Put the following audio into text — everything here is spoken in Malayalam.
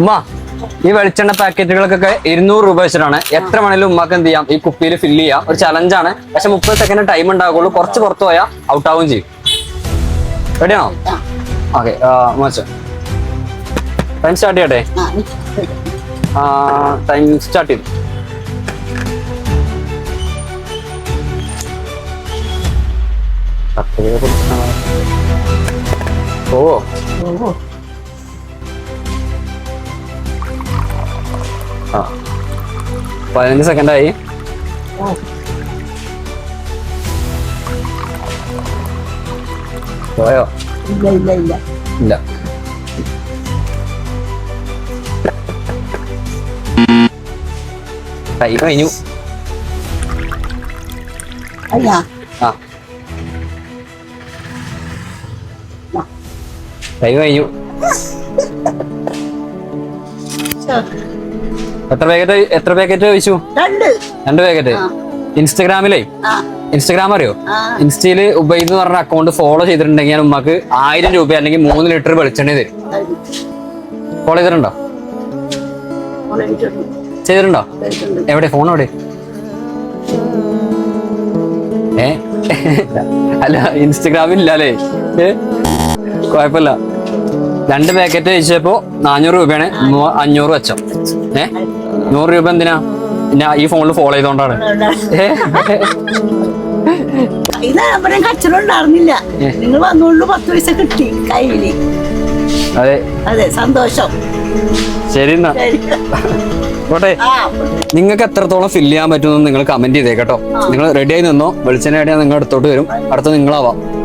ഉമ്മ ഈ വെളിച്ചെണ്ണ പാക്കറ്റുകൾക്കൊക്കെ ഇരുന്നൂറ് രൂപ വെച്ചിട്ടാണ് എത്ര വേണേലും ഉമ്മാക്ക് എന്ത് ചെയ്യാം? ഈ കുപ്പിയിൽ ഫില്ല് ചെയ്യാം. ഒരു ചലഞ്ചാണ് പക്ഷെ മുപ്പത് സെക്കൻഡ് ടൈം ഉണ്ടാകുള്ളൂ കുറച്ച് പുറത്ത് പോയാൽ ഔട്ട് ആവും ചെയ്യും. റെഡിയാണോ ഓക്കെ മോശം. ടൈം സ്റ്റാർട്ട് ചെയ്യട്ടെ? ടൈം സ്റ്റാർട്ട് ചെയ്തു. ഓ ഓ. ആ. പതിനഞ്ച് സെക്കൻഡ് ആയി പോയോ? ഇല്ല ഇല്ല ഇല്ല. ഇല്ല. ടൈം കഴിഞ്ഞു. ആ. ടൈം കഴിഞ്ഞു. എത്ര പാക്കറ്റ് എത്ര പാക്കറ്റ് കഴിച്ചു രണ്ട്. രണ്ട് പാക്കറ്റ് ഇൻസ്റ്റഗ്രാമിലേ? ഇൻസ്റ്റഗ്രാം അറിയോ. ഇൻസ്റ്റയിൽ ഉബൈദ് എന്ന് പറഞ്ഞ അക്കൗണ്ട് ഫോളോ ചെയ്തിട്ടുണ്ടെങ്കിൽ ഞാൻ ഉമ്മക്ക് ആയിരം രൂപ അല്ലെങ്കിൽ മൂന്ന് ലിറ്റർ വെളിച്ചെണ്ണ തരും. ഫോളോ ചെയ്തിട്ടുണ്ടോ. ചെയ്തിട്ടുണ്ടോ. എവിടെ? ഫോൺ എവിടെ? ഏ? അല്ല ഇൻസ്റ്റഗ്രാമിൽ ഇല്ല അല്ലേ? ഏ? കുഴപ്പമില്ല. രണ്ട് പാക്കറ്റ് കഴിച്ചപ്പോ നാനൂറ് രൂപയാണ്. അഞ്ഞൂറ് വെച്ചോ. ഏ? നൂറ് രൂപ എന്തിനാ? ഞാൻ ഈ ഫോണിൽ ഫോളോ ചെയ്തോണ്ടാണ്. കച്ചവടം ഉണ്ടായിരുന്നില്ല. നിങ്ങൾ വന്നുകൊണ്ട് പത്ത് പൈസ കിട്ടി കയ്യിൽ. അതെ. അതെ സന്തോഷം. ശരി എന്നാ. പോട്ടെ. ആ നിങ്ങൾക്ക് എത്രത്തോളം ഫില്ല് ചെയ്യാൻ പറ്റുമെന്ന് നിങ്ങൾ കമന്റ് ചെയ്തേ കേട്ടോ. നിങ്ങൾ റെഡി ആയി നിന്നോ? വെളിച്ചെണ്ണ ഞാൻ നിങ്ങൾ അടുത്തോട്ട് വരും. അടുത്ത് നിങ്ങളാവാം.